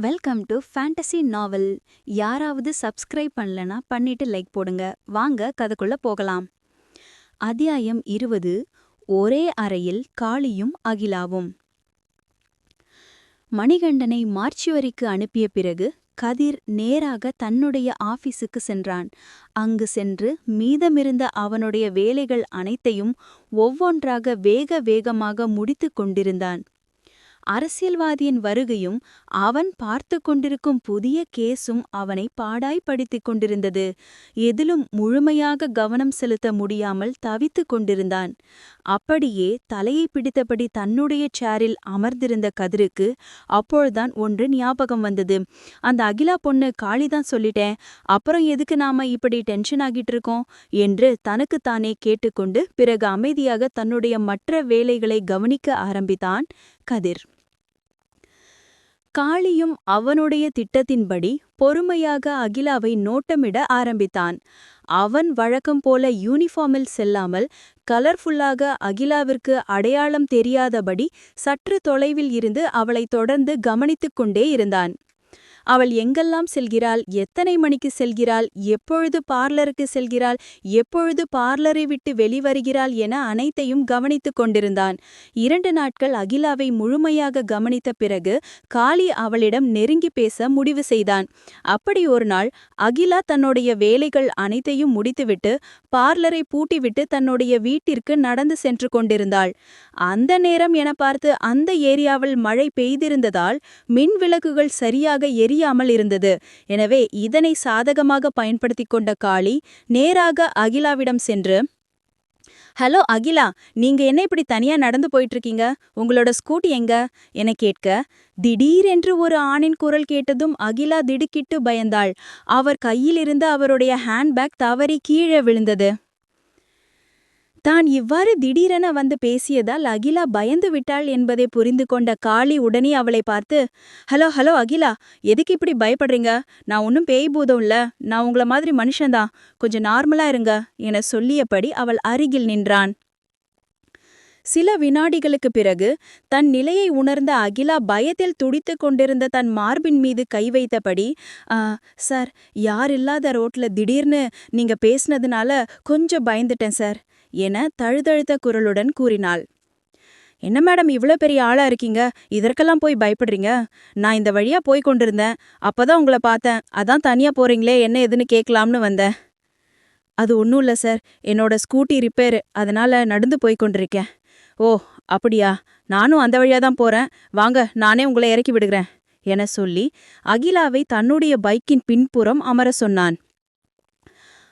Welcome to fantasy நாவல் யாராவது subscribe பண்ணலனா பண்ணிட்டு லைக் போடுங்க. வாங்க கதைக்குள்ள போகலாம். அத்தியாயம் இருபது. ஒரே அறையில் காளியும் அகிலாவும். மணிகண்டனை மார்ச்சுவரிக்கு அனுப்பிய பிறகு கதிர் நேராக தன்னுடைய ஆபீஸுக்கு சென்றான். அங்கு சென்று மீதமிருந்த அவனுடைய வேலைகள் அனைத்தையும் ஒவ்வொன்றாக வேக வேகமாக முடித்து கொண்டிருந்தான். அரசியல்வாதியின் வருகையும் அவன் பார்த்து கொண்டிருக்கும் புதிய கேஸும் அவனை பாடாய்ப்படுத்திக் கொண்டிருந்தது. எதிலும் முழுமையாக கவனம் செலுத்த முடியாமல் தவித்துக் கொண்டிருந்தான். அப்படியே தலையை பிடித்தபடி தன்னுடைய சேரில் அமர்ந்திருந்த கதிருக்கு அப்பொழுதுதான் ஒன்று ஞாபகம் வந்தது. அந்த அகிலா பொண்ணு காளிதான் சொல்லிட்டேன். அப்புறம் எதுக்கு நாம இப்படி டென்ஷன் ஆகிட்டு இருக்கோம்? என்று தனக்குத்தானே கேட்டுக்கொண்டு பிறகு அமைதியாக தன்னுடைய மற்ற வேலைகளை கவனிக்க ஆரம்பித்தான் கதிர். காளியும் அவனுடைய திட்டத்தின்படி பொறுமையாக அகிலாவை நோட்டமிட ஆரம்பித்தான். அவன் வழக்கம் போல யூனிஃபார்மில் செல்லாமல் கலர்ஃபுல்லாக அகிலாவிற்கு அடையாளம் தெரியாதபடி சற்று தொலைவில் இருந்து அவளை தொடர்ந்து கவனித்துக் கொண்டே இருந்தான். அவள் எங்கெல்லாம் செல்கிறாள்? எத்தனை மணிக்கு செல்கிறாள்? எப்பொழுது பார்லருக்கு செல்கிறாள்? எப்பொழுது பார்லரை விட்டு வெளிவருகிறாள் என அனைத்தையும் கவனித்துக் கொண்டிருந்தான். இரண்டு நாட்கள் அகிலாவை முழுமையாக கவனித்த பிறகு காளி அவளிடம் நெருங்கி பேச முடிவு செய்தான். அப்படி ஒரு நாள் அகிலா தன்னுடைய வேலைகள் அனைத்தையும் முடித்துவிட்டு பார்லரை பூட்டிவிட்டு தன்னுடைய வீட்டிற்கு நடந்து சென்று கொண்டிருந்தாள். அந்த நேரம் என பார்த்து அந்த ஏரியாவில் மழை பெய்திருந்ததால் மின் விளக்குகள் சரியாக எரி தெரியாமல் இருந்தது. எனவே இதனை சாதகமாக பயன்படுத்தி கொண்ட காளி நேராக அகிலாவிடம் சென்று ஹலோ அகிலா நீங்க என்ன இப்படி தனியா நடந்து போயிட்டு இருக்கீங்க உங்களோட ஸ்கூட்டி எங்க? என கேட்க திடீரென்று ஒரு ஆணின் குரல் கேட்டதும் அகிலா திடுக்கிட்டு பயந்தாள். அவர் கையிலிருந்து அவருடைய ஹேண்ட்பேக் தவறி கீழே விழுந்தது. தான் இவ்வாறு திடீரென வந்து பேசியதால் அகிலா பயந்து விட்டாள் என்பதை புரிந்து கொண்ட காளி உடனே அவளை பார்த்து ஹலோ ஹலோ அகிலா எதுக்கு இப்படி பயப்படுறீங்க? நான் ஒன்றும் பேய் பூதம் இல்ல. நான் உங்கள மாதிரி மனுஷன்தான். கொஞ்சம் நார்மலா இருங்க என சொல்லியபடி அவள் அருகில் நின்றான். சில வினாடிகளுக்கு பிறகு தன் நிலையை உணர்ந்த அகிலா பயத்தில் துடித்து கொண்டிருந்த தன் மார்பின் மீது கை வைத்தபடி சார் யார் இல்லாத ரோட்ல திடீர்னு நீங்க பேசினதுனால கொஞ்சம் பயந்துட்டேன் சார். என தழுதழுத்த குரலுடன் கூறினாள். என்ன மேடம் இவ்வளோ பெரிய ஆளா இருக்கீங்க? இதற்கெல்லாம் போய் பயப்படுறீங்க? நான் இந்த வழியா போய் கொண்டிருந்தேன். அப்பதான் உங்களை பார்த்தேன். அதான் தனியா போறீங்களே என்ன எதுன்னு கேட்கலாம்னு வந்தேன். அது ஒன்றும் இல்லை சார். என்னோட ஸ்கூட்டி ரிப்பேரு. அதனால நடந்து போய் கொண்டிருக்கேன். ஓ அப்படியா. நானும் அந்த வழியா தான் போறேன். வாங்க நானே உங்களை இறக்கி விடுகிறேன். என சொல்லி அகிலாவை தன்னுடைய பைக்கின் பின்புறம் அமர சொன்னான்.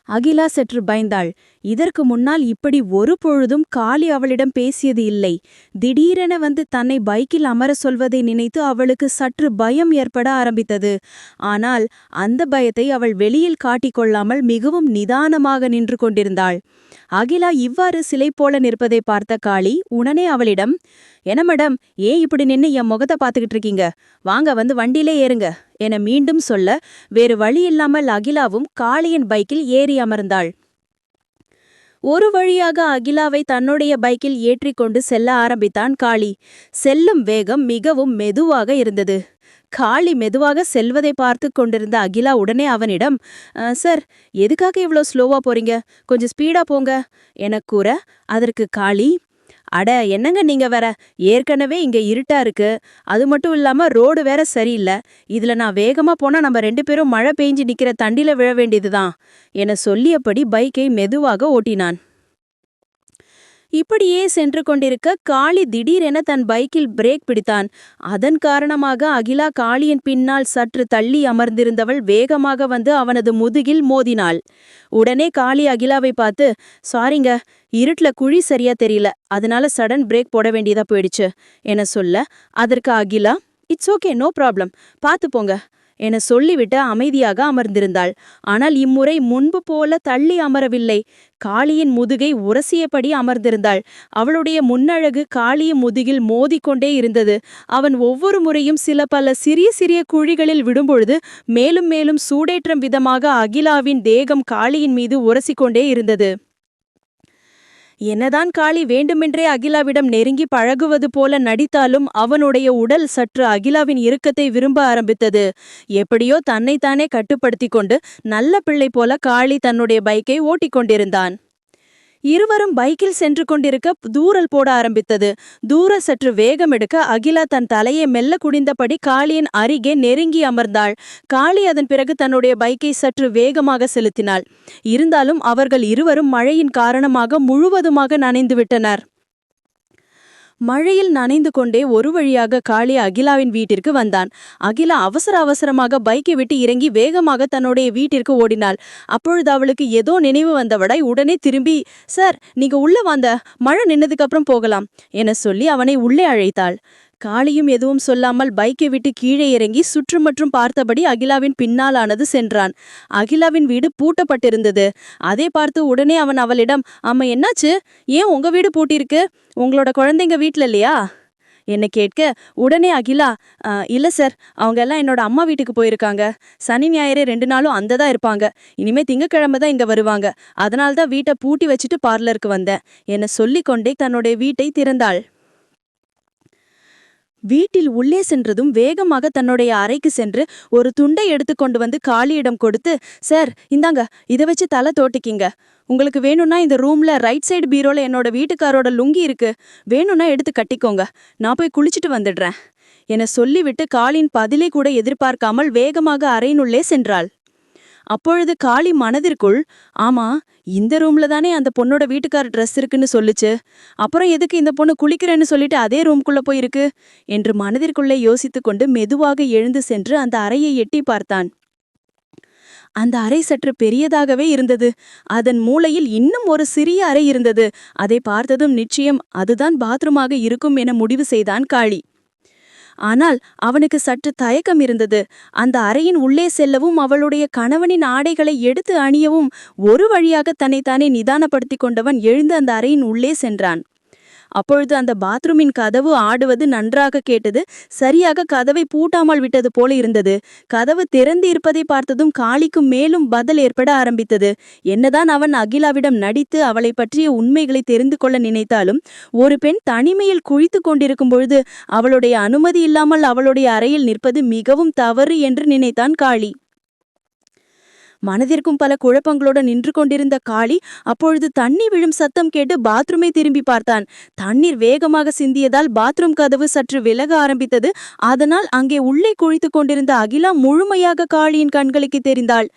அகிலா சற்று பயந்தாள். இதற்கு முன்னால் இப்படி ஒரு பொழுதும் காளி அவளிடம் பேசியது இல்லை. திடீரென வந்து தன்னை பைக்கில் அமர சொல்வதை நினைத்து அவளுக்கு சற்று பயம் ஏற்பட ஆரம்பித்தது. ஆனால் அந்த பயத்தை அவள் வெளியில் காட்டிக்கொள்ளாமல் மிகவும் நிதானமாக நின்று கொண்டிருந்தாள். அகிலா இவ்வாறு சிலை போல நிற்பதை பார்த்த காளி உடனே அவளிடம் என்ன மேடம் ஏன் இப்படி நின்னு என் முகத்தை பார்த்துக்கிட்டு இருக்கீங்க? வாங்க வந்து வண்டியிலே ஏறுங்க. என மீண்டும் சொல்ல வேறு வழியில்லாமல் அகிலாவும் காளியின் பைக்கில் ஏறி அமர்ந்தாள். ஒரு வழியாக அகிலாவை தன்னுடைய பைக்கில் ஏற்றிக்கொண்டு செல்ல ஆரம்பித்தான் காளி. செல்லும் வேகம் மிகவும் மெதுவாக இருந்தது. காளி மெதுவாக செல்வதை பார்த்து கொண்டிருந்த அகிலா உடனே அவனிடம் சார் எதுக்காக இவ்வளோ ஸ்லோவாக போறீங்க? கொஞ்சம் ஸ்பீடா போங்க என கூற அதற்கு காளி அட என்னங்க நீங்க வேற? ஏற்கனவே இங்க இருட்டா இருக்கு. அது மட்டும் இல்லாம ரோடு வேற சரியில்லை. இதுல நான் வேகமா போனா நம்ம ரெண்டு பேரும் மழை பெஞ்சு நிக்கிற தண்டில விழ வேண்டியதுதான். என சொல்லியபடி பைக்கை மெதுவாக ஓட்டினான். இப்படியே சென்று கொண்டிருக்க காளி திடீரென தன் பைக்கில் பிரேக் பிடித்தான். அதன் காரணமாக அகிலா காளியின் பின்னால் சற்று தள்ளி அமர்ந்திருந்தவள் வேகமாக வந்து அவனது முதுகில் மோதினாள். உடனே காளி அகிலாவை பார்த்து சாரிங்க இருட்டுல குழி சரியா தெரியல. அதனால சடன் பிரேக் போட வேண்டியதா போயிடுச்சு. என சொல்ல அதற்கு Akila it's okay no problem பார்த்து போங்க. என சொல்லிவிட்டு அமைதியாக அமர்ந்திருந்தாள். ஆனால் இம்முறை முன்பு போல தள்ளி அமரவில்லை. காளியின் முதுகை உரசியபடி அமர்ந்திருந்தாள். அவளுடைய முன்னழகு காளியின் முதுகில் மோதிக்கொண்டே இருந்தது. அவன் ஒவ்வொரு முறையும் சில பல சிறிய சிறிய குழிகளில் விடும்பொழுது மேலும் மேலும் சூடேற்றம் விதமாக அகிலாவின் தேகம் காளியின் மீது உரசிக்கொண்டே இருந்தது. என்னதான் காளி வேண்டுமென்றே அகிலாவிடம் நெருங்கி பழகுவது போல நடித்தாலும் அவனுடைய உடல் சற்று அகிலாவின் இறுக்கத்தை விரும்ப ஆரம்பித்தது. எப்படியோ தன்னைத்தானே கட்டுப்படுத்திக் கொண்டு நல்ல பிள்ளை போல காளி தன்னுடைய பைக்கை ஓட்டிக் கொண்டிருந்தான். இருவரும் பைக்கில் சென்று கொண்டிருக்க தூரல் போட ஆரம்பித்தது. தூர சற்று வேகம் எடுக்க அகிலா தன் தலையை மெல்ல குடிந்தபடி காளியின் அருகே நெருங்கி அமர்ந்தாள். காளி அதன் பிறகு தன்னுடைய பைக்கை சற்று வேகமாக செலுத்தினாள். இருந்தாலும் அவர்கள் இருவரும் மழையின் காரணமாக முழுவதுமாக நனைந்து விட்டனர். மழையில் நனைந்து கொண்டே ஒரு வழியாக காளி அகிலாவின் வீட்டிற்கு வந்தான். அகிலா அவசர அவசரமாக பைக்கை விட்டு இறங்கி வேகமாக தன்னுடைய வீட்டிற்கு ஓடினாள். அப்பொழுது அவளுக்கு ஏதோ நினைவு வந்தவடாய் உடனே திரும்பி சார் நீங்க உள்ள வந்த மழை நின்னதுக்கு அப்புறம் போகலாம் என சொல்லி அவனை உள்ளே அழைத்தாள். காளியும் எதுவும் சொல்லாமல் பைக்கை விட்டு கீழே இறங்கி சுற்றுமற்றும் பார்த்தபடி அகிலாவின் பின்னாலானது சென்றான். அகிலாவின் வீடு பூட்டப்பட்டிருந்தது. அதை பார்த்து உடனே அவன் அவளிடம் அம்மா என்னாச்சு? ஏன் உங்க வீடு பூட்டியிருக்கு? உங்களோட குழந்தைங்க வீட்டில் இல்லையா? என்னை கேட்க உடனே அகிலா இல்லை சார் அவங்க எல்லாம் என்னோட அம்மா வீட்டுக்கு போயிருக்காங்க. சனி ஞாயிறு ரெண்டு நாளும் அந்த தான் இருப்பாங்க. இனிமேல் திங்கக்கிழமை தான் இங்கே வருவாங்க. அதனால்தான் வீட்டை பூட்டி வச்சுட்டு பார்லருக்கு வந்தேன். என்னை சொல்லிக்கொண்டே தன்னுடைய வீட்டை திறந்தாள். வீட்டில் உள்ளே சென்றதும் வேகமாக தன்னுடைய அறைக்கு சென்று ஒரு துண்டை எடுத்து கொண்டு வந்து காளியிடம் கொடுத்து சார் இந்தாங்க இதை வச்சு தலை தோட்டிக்கிங்க. உங்களுக்கு வேணும்னா இந்த ரூம்ல ரைட் சைடு பீரோல என்னோட வீட்டுக்காரோட லுங்கி இருக்கு. வேணும்னா எடுத்து கட்டிக்கோங்க. நான் போய் குளிச்சுட்டு வந்துடுறேன். என சொல்லிவிட்டு காளின் பதிலை கூட எதிர்பார்க்காமல் வேகமாக அறையினுள்ளே சென்றாள். அப்பொழுது காளி மனதிற்குள் ஆமா இந்த ரூம்ல தானே அந்த பொண்ணோட வீட்டுக்கார ட்ரெஸ் இருக்குன்னு சொல்லுச்சு. அப்புறம் எதுக்கு இந்த பொண்ணு குளிக்கிறேன்னு சொல்லிட்டு அதே ரூம்குள்ள போயிருக்கு? என்று மனதிற்குள்ளே யோசித்து கொண்டு மெதுவாக எழுந்து சென்று அந்த அறையை எட்டி பார்த்தான். அந்த அறை சற்று பெரியதாகவே இருந்தது. அதன் மூலையில் இன்னும் ஒரு சிறிய அறை இருந்தது. அதை பார்த்ததும் நிச்சயம் அதுதான் பாத்ரூமாக இருக்கும் என முடிவு செய்தான் காளி. ஆனால் அவனுக்கு சற்று தயக்கம் இருந்தது. அந்த அறையின் உள்ளே செல்லவும் அவளுடைய கணவனின் ஆடைகளை எடுத்து அணியவும் ஒரு வழியாக தன்னைத்தானே நிதானப்படுத்திக் கொண்டவன் எழுந்து அந்த அறையின் உள்ளே சென்றான். அப்பொழுது அந்த பாத்ரூமின் கதவு ஆடுவது நன்றாக கேட்டது. சரியாக கதவை பூட்டாமல் விட்டது போல இருந்தது. கதவு திறந்து இருப்பதை பார்த்ததும் காளிக்கு மேலும் பதில் ஏற்பட ஆரம்பித்தது. என்னதான் அவன் அகிலாவிடம் நடித்து அவளை பற்றிய உண்மைகளை தெரிந்து கொள்ள நினைத்தாலும் ஒரு பெண் தனிமையில் குழித்து கொண்டிருக்கும் பொழுது அவளுடைய அனுமதி இல்லாமல் அவளுடைய அறையில் நிற்பது மிகவும் தவறு என்று நினைத்தான் காளி. மனதிற்கும் பல குழப்பங்களோடு நின்று கொண்டிருந்த காளி அப்பொழுது தண்ணி விழும் சத்தம் கேட்டு பாத்ரூமை திரும்பி பார்த்தான். தண்ணீர் வேகமாக சிந்தியதால் பாத்ரூம் கதவு சற்று விலக ஆரம்பித்தது. அதனால் அங்கே உள்ளே குழித்து கொண்டிருந்த அகிலா முழுமையாக காளியின் கண்களுக்கு தெரிந்தாள்.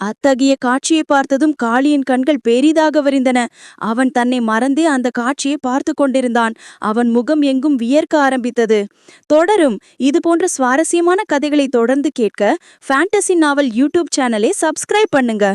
அத்தகைய காட்சியை பார்த்ததும் காளியின் கண்கள் பெரிதாக விரிந்தன. அவன் தன்னை மறந்தே அந்த காட்சியை பார்த்து கொண்டிருந்தான். அவன் முகம் எங்கும் வியர்க்க ஆரம்பித்தது. தொடரும். இது போன்ற சுவாரஸ்யமான கதைகளை தொடர்ந்து கேட்க ஃபேண்டசி நாவல் யூடியூப் சேனலை சப்ஸ்கிரைப் பண்ணுங்க.